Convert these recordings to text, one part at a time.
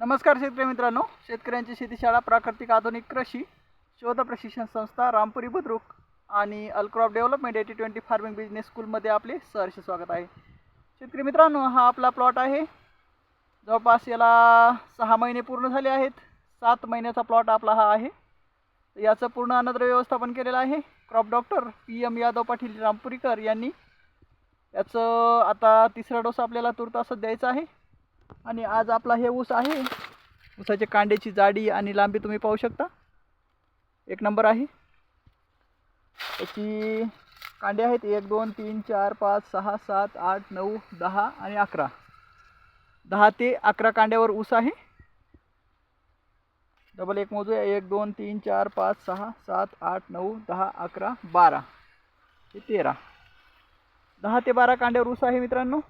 नमस्कार शेतकरी मित्रांनो. शेतकऱ्यांची शेतीशाळा प्राकृतिक आधुनिक कृषी शोध प्रशिक्षण संस्था रामपुरी बुद्रुक आणि Alcrop development AT twenty farming business स्कूलमध्ये आपले सहर्ष स्वागत आहे. शेतकरी मित्रांनो हा आपला प्लॉट आहे. जवळपास याला सहा महिने पूर्ण झाले आहेत. सात महिन्याचा प्लॉट आपला हा आहे. याचं पूर्ण अनद्र व्यवस्थापन केलेलं आहे. Crop doctor P M Yadav Patil Rampurikar यांनी. याचं आता तिसरा डोस आपल्याला तुर्तासच द्यायचा आहे. आणि आज आपला हे ऊस आहे. ऊसाच्या कांड्याची जाडी आणि लांबी तुम्ही पाहू शकता. एक नंबर आहे. त्याची कांडे आहेत. एक दोन तीन चार पाच सहा सात आठ नऊ दहा आणि अकरा. दहा ते अकरा कांड्यावर ऊस आहे. डबल एक मोजूया. एक दोन तीन चार पाच सहा सात आठ नऊ दहा अकरा बारा. हे तेरा. दहा ते बारा कांड्यावर ऊस आहे मित्रांनो.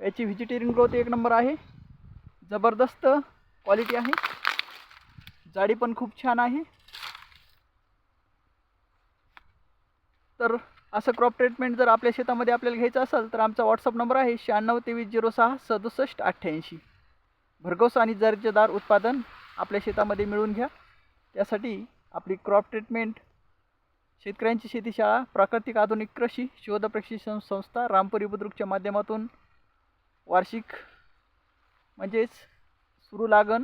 याची व्हेजिटेरियन ग्रोथ एक नंबर आहे. जबरदस्त क्वालिटी आहे. जाडी पण खूप छान आहे. तर असं क्रॉप ट्रीटमेंट जर आपल्या शेतामध्ये आपल्याला घ्यायचं असेल तर आमचा व्हॉट्सअप नंबर आहे शहाण्णव तेवीस झिरो सहा सदुसष्ट अठ्ठ्याऐंशी. भरघोस आणि दर्जेदार उत्पादन आपल्या शेतामध्ये मिळवून घ्या. त्यासाठी आपली क्रॉप ट्रीटमेंट शेतकऱ्यांची शेतीशाळा प्राकृतिक आधुनिक कृषी शोध प्रशिक्षण संस्था रामपुरी बुद्रुकच्या माध्यमातून वार्षिक म्हणजेच सुरू लागण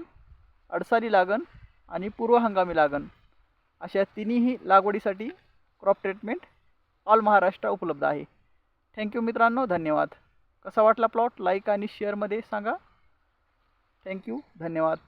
अडसारी लागण आणि पूर्व हंगामी लागण अशा तिन्ही लागवडीसाठी क्रॉप ट्रीटमेंट ऑल महाराष्ट्र उपलब्ध आहे. थँक्यू मित्रांनो धन्यवाद. कसा वाटला प्लॉट लाईक आणि शेअरमध्ये सांगा. थँक्यू धन्यवाद.